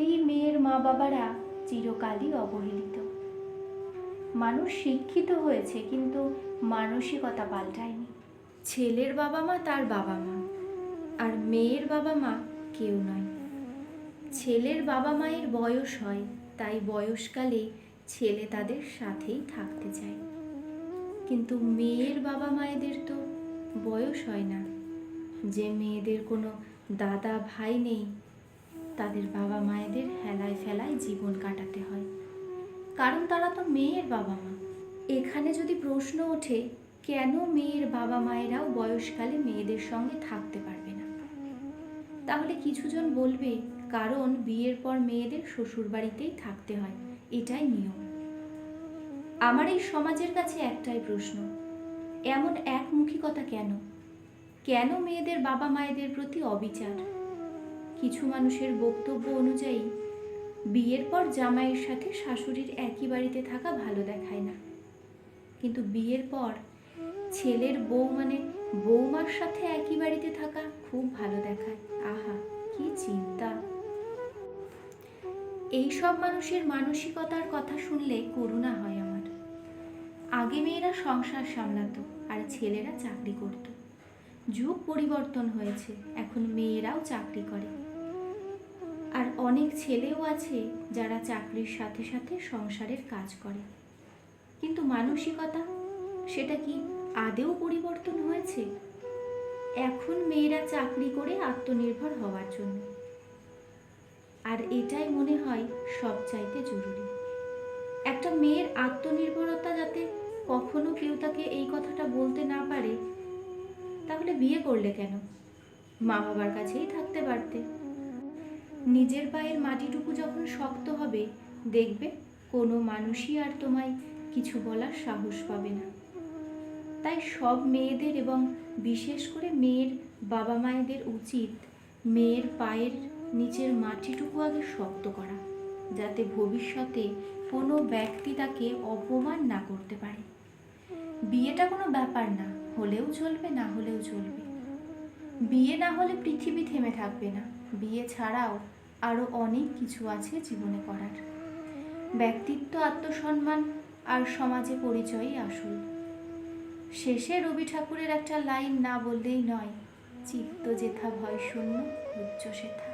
সত্যিই মেয়ের মা বাবারা চিরকালই অবহেলিত। মানুষ শিক্ষিত হয়েছে, কিন্তু মানসিকতা পাল্টায়নি। ছেলের বাবা মা তার বাবা মা আর মেয়ের বাবা মা কেউ নয়। ছেলের বাবা মায়ের বয়স হয়, তাই বয়সকালে ছেলে তাদের সাথেই থাকতে চায়। কিন্তু মেয়ের বাবা মায়েদের তো বয়স হয় না। যে মেয়েদের কোনো দাদা ভাই নেই তাদের বাবা মায়েদের হেলায় ফেলায় জীবন কাটাতে হয়। কারণ তারা তো মেয়ের বাবা মা। এখানে যদি প্রশ্ন ওঠে, কেন মেয়ের বাবা মায়েরাও বয়সকালে মেয়েদের সঙ্গে থাকতে পারবে না? তাহলে কিছুজন বলবে, কারণ বিয়ের পর মেয়েদের শ্বশুর বাড়িতেই থাকতে হয়, এটাই নিয়ম। আমার এই সমাজের কাছে একটাই প্রশ্ন, এমন একমুখিকতা কেন? কেন মেয়েদের বাবা মায়েদের প্রতি অবিচার? কিছু মানুষের বক্তব্য অনুযায়ী, বিয়ের পর জামাইয়ের সাথে শাশুড়ির একই বাড়িতে থাকা ভালো দেখায় না। কিন্তু বিয়ের পর ছেলের বউ মানে বৌমার সাথে একই বাড়িতে থাকা খুব ভালো দেখায়। আহা, কি চিন্তা! এই সব মানুষের মানসিকতার কথা শুনলে করুণা হয় আমার। আগে মেয়েরা সংসার সামলাতো আর ছেলেরা চাকরি করত। যুগ পরিবর্তন হয়েছে, এখন মেয়েরাও চাকরি করে। আর অনেক ছেলেও আছে যারা চাকরির সাথে সাথে সংসারের কাজ করে। কিন্তু মানসিকতা, সেটা কি আদেও পরিবর্তন হয়েছে? এখন মেয়েরা চাকরি করে আত্মনির্ভর হওয়ার জন্য। আর এটাই মনে হয় সবচাইতে জরুরি। একটা মেয়ের আত্মনির্ভরতা যাতে কখনো কেউ তাকে এই কথাটা বলতে না পারে, তাহলে বিয়ে করলে কেন? মা বাবার কাছেই থাকতে পারতে। নিজের পায়ের মাটিটুকু যখন শক্ত হবে, দেখবে কোনো মানুষই আর তোমায় কিছু বলার সাহস পাবে না। তাই সব মেয়েদের এবং বিশেষ করে মেয়ের বাবা মায়েদের উচিত মেয়ের পায়ের নিচের মাটিটুকু আগে শক্ত করা, যাতে ভবিষ্যতে কোনো ব্যক্তি তাকে অপমান না করতে পারে। বিয়েটা কোনো ব্যাপার না, হলেও চলবে, না হলেও চলবে। বিয়ে না হলে পৃথিবী থেমে থাকবে না। বিয়ে ছাড়াও আরও অনেক কিছু আছে জীবনে করার। ব্যক্তিত্ব, আত্মসম্মান আর সমাজে পরিচয়ই আসল। শেষে রবি ঠাকুরের একটা লাইন না বললেই নয়, চিত্ত যেথা ভয় শূন্য, উচ্চ সেথা